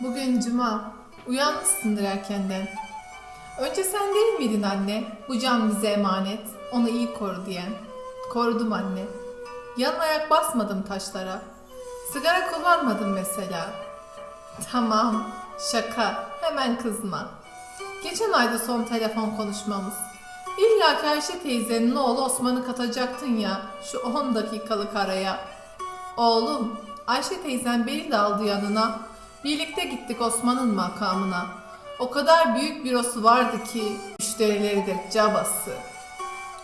Bugün cuma. Uyanmışsındır erkenden. Önce sen değil miydin anne? Bu can bize emanet. Onu iyi koru diyen. Korudum anne. Yan ayak basmadım taşlara. Sigara kullanmadım mesela. Tamam, şaka. Hemen kızma. Geçen ayda son telefon konuşmamız. İlla ki Ayşe teyzenin oğlu Osman'ı katacaktın ya şu 10 dakikalık araya. Oğlum, Ayşe teyzen beni de aldı yanına. Birlikte gittik Osman'ın makamına. O kadar büyük bürosu vardı ki müşterileri de cabası.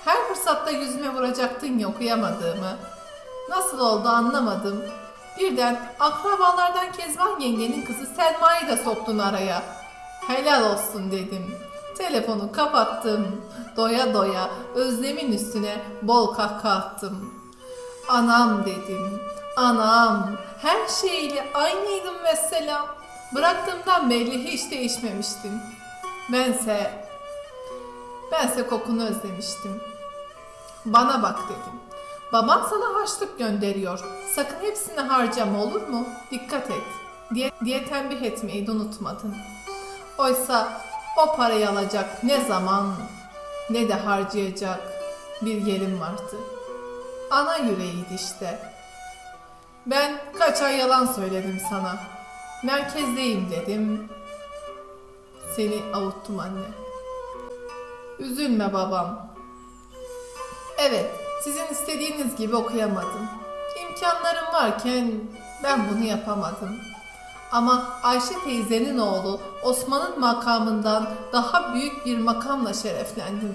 Her fırsatta yüzüme vuracaktın ya okuyamadığımı. Nasıl oldu anlamadım. Birden akrabalardan Kezban yengenin kızı Selma'yı da soktun araya. Helal olsun dedim. Telefonu kapattım. Doya doya özlemin üstüne bol kahkaha attım. Anam dedim. Anam. Her şeyle aynıydım mesela. Bıraktığımdan belli hiç değişmemiştin. Bense, bense kokunu özlemiştim. Bana bak dedim. Baban sana harçlık gönderiyor. Sakın hepsini harcama olur mu? Dikkat et. Diye, diye tembih etmeyi de unutmadın. Oysa o parayı alacak ne zaman ne de harcayacak bir yerim vardı. Ana yüreğiydi işte. Ben kaç ay yalan söyledim sana. Merkezdeyim dedim. Seni avuttum anne. Üzülme babam. Evet, sizin istediğiniz gibi okuyamadım. İmkanlarım varken ben bunu yapamadım. Ama Ayşe teyzenin oğlu Osman'ın makamından daha büyük bir makamla şereflendim.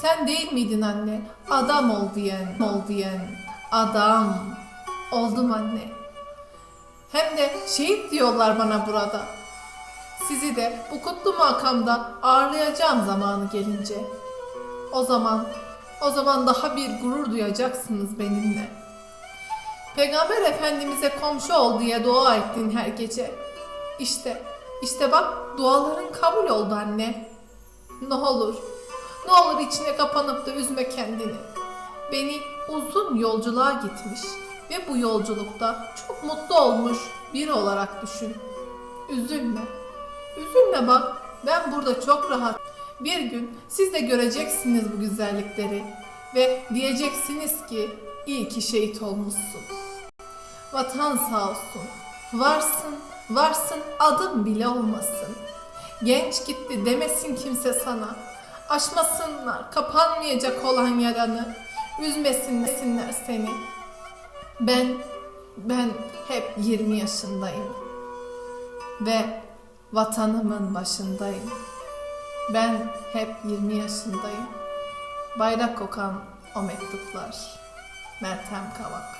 Sen değil miydin anne? Adam ol diyen, ol diyen. Adam. Oldum anne. Hem de şehit diyorlar bana burada. Sizi de bu kutlu makamda ağırlayacağım zamanı gelince. O zaman, o zaman daha bir gurur duyacaksınız benimle. Peygamber Efendimiz'e komşu ol diye dua ettin her gece. İşte, işte bak duaların kabul oldu anne. Ne olur, ne olur içine kapanıp da üzme kendini. Beni uzun yolculuğa gitmiş ve bu yolculukta çok mutlu olmuş biri olarak düşün. Üzülme, üzülme bak ben burada çok rahat. Bir gün siz de göreceksiniz bu güzellikleri ve diyeceksiniz ki iyi ki şehit olmuşsun. Vatan sağ olsun. Varsın, varsın adım bile olmasın. Genç gitti demesin kimse sana. Aşmasınlar kapanmayacak olan yaranı. Üzmesinler seni. Ben, ben hep 20 yaşındayım. Ve vatanımın başındayım. Ben hep 20 yaşındayım. Bayrak kokan o mektuplar. Meltem Kavak